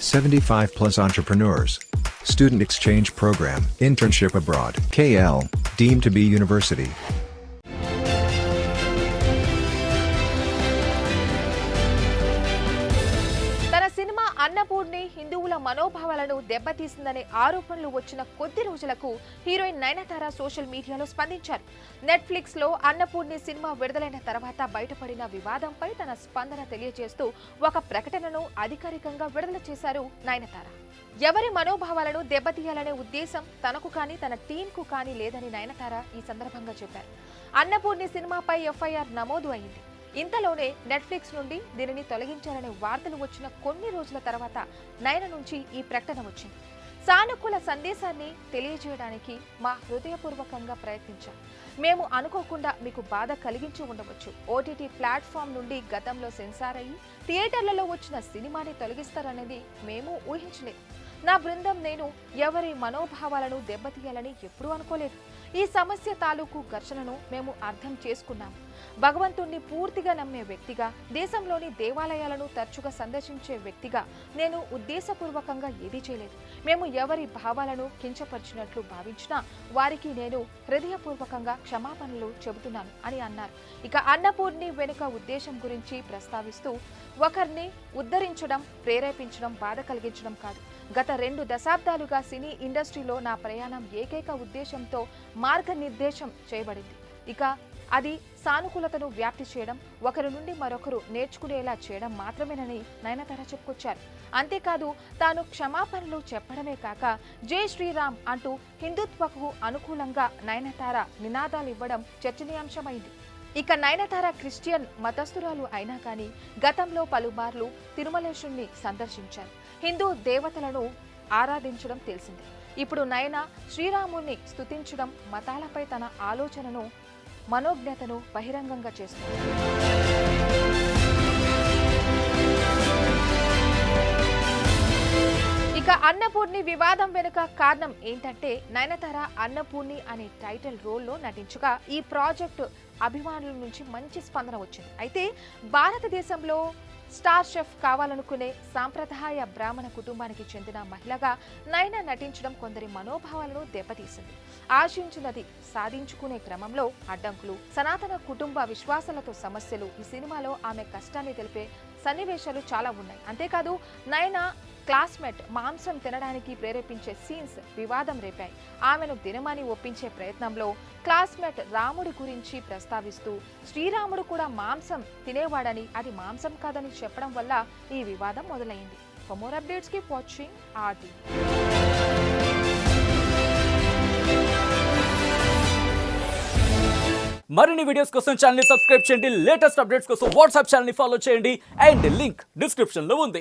75 plus entrepreneurs. Student exchange program, internship abroad, KL, deemed to be university. Annapurni హిందువుల మనోభావాలను దెబ్బతీసిందనే ఆరోపణలు వచ్చిన కొద్ది రోజులకు హీరోయిన్ నయనతార సోషల్ మీడియాలో స్పందించారు. నెట్ఫ్లిక్స్లో అన్నపూర్ణి సినిమా విడుదలైన తర్వాత బయటపడిన వివాదంపై తన స్పందన తెలియజేస్తూ ఒక ప్రకటనను అధికారికంగా విడుదల చేశారు నయనతార. ఎవరి మనోభావాలను దెబ్బతీయాలనే ఉద్దేశం తనకు కానీ తన టీంకు కానీ లేదని నయనతార ఈ సందర్భంగా చెప్పారు. అన్నపూర్ణి సినిమాపై ఎఫ్ఐఆర్ నమోదు అయింది. ఇంతలోనే నెట్ఫ్లిక్స్ నుండి దీనిని తొలగించాలనే వార్తలు వచ్చిన కొన్ని రోజుల తర్వాత నయన నుంచి ఈ ప్రకటన వచ్చింది. సానుకూల సందేశాన్ని తెలియజేయడానికి మా హృదయపూర్వకంగా ప్రయత్నించాం. మేము అనుకోకుండా మీకు బాధ కలిగించి ఉండవచ్చు. ఓటీటీ ప్లాట్ఫామ్ నుండి గతంలో సెన్సార్ అయ్యి థియేటర్లలో వచ్చిన సినిమాని తొలగిస్తారనేది మేము ఊహించలేదు నా బృందం నేను ఎవరి మనోభావాలను దెబ్బతీయాలని ఎప్పుడూ అనుకోలేదు. ఈ సమస్య తాలూకు ఘర్షణను మేము అర్థం చేసుకున్నాము. భగవంతుణ్ణి పూర్తిగా నమ్మే వ్యక్తిగా దేశంలోని దేవాలయాలను తరచుగా సందర్శించే వ్యక్తిగా నేను ఉద్దేశపూర్వకంగా ఏదీ చేయలేదు. మేము ఎవరి భావాలను కించపరిచినట్లు భావించినా వారికి నేను హృదయపూర్వకంగా క్షమాపణలు చెబుతున్నాను అని అన్నారు. ఇక అన్నపూర్ణి వెనుక ఉద్దేశం గురించి ప్రస్తావిస్తూ ఒకరిని ఉద్ధరించడం ప్రేరేపించడం బాధ కలిగించడం కాదు. గత రెండు దశాబ్దాలుగా సినీ ఇండస్ట్రీలో నా ప్రయాణం ఏకైక ఉద్దేశంతో మార్గనిర్దేశం చేయబడింది. ఇక అది సానుకూలతను వ్యాప్తి చేయడం ఒకరి నుండి మరొకరు నేర్చుకునేలా చేయడం మాత్రమేనని నయనతార చెప్పుకొచ్చారు. అంతేకాదు తాను క్షమాపణలు చెప్పడమే కాక జై శ్రీరామ్ అంటూ హిందుత్వకు అనుకూలంగా నయనతార నినాదాలు ఇవ్వడం చర్చనీయాంశమైంది. ఇక నయనతార క్రిస్టియన్ మతస్థురాలు అయినా కానీ గతంలో పలుమార్లు తిరుమలేశుణ్ణి సందర్శించారు. హిందూ దేవతలను ఆరాధించడం తెలిసింది. ఇప్పుడు నయన శ్రీరాముణ్ణి స్తుతించడం మతాలపై తన ఆలోచనను మనోజ్ఞతను బహిరంగంగా చేస్తుంది. ఇక అన్నపూర్ణి వివాదం వెనుక కారణం ఏంటంటే నయనతార అన్నపూర్ణి అనే టైటిల్ రోల్లో నటించగా ఈ ప్రాజెక్టు అభిమానుల నుంచి మంచి స్పందన వచ్చింది. అయితే భారతదేశంలో స్టార్ షెఫ్ కావాలనుకునే సాంప్రదాయ బ్రాహ్మణ కుటుంబానికి చెందిన మహిళగా నయన నటించడం కొందరి మనోభావాలను దెబ్బతీసింది. ఆశించినది సాధించుకునే క్రమంలో అడ్డంకులు సనాతన కుటుంబ విశ్వాసాలతో సమస్యలు ఈ సినిమాలో ఆమె కష్టాన్ని తెలిపే సన్నివేశాలు చాలా ఉన్నాయి. అంతేకాదు నయన క్లాస్మేట్ మాంసం తినడానికి ప్రేరేపించే సీన్స్ వివాదం రేపాయి. ఆమెను దినమని ఒప్పించే ప్రయత్నంలో క్లాస్మేట్ రాముడి గురించి ప్రస్తావిస్తూ శ్రీరాముడు కూడా మాంసం తినేవాడని అది మాంసం కాదని చెప్పడం వల్ల ఈ వివాదం మొదలైంది. For more updates keep watching RT మరిన్ని వీడియోస్ కోసం ఛానల్ సబ్స్క్రైబ్ చేయండి. లేటెస్ట్ అప్డేట్స్ కోసం వాట్సాప్ ఛానల్ ఫాలో చేయండి. అండ్ లింక్ డిస్క్రిప్షన్లో ఉంది.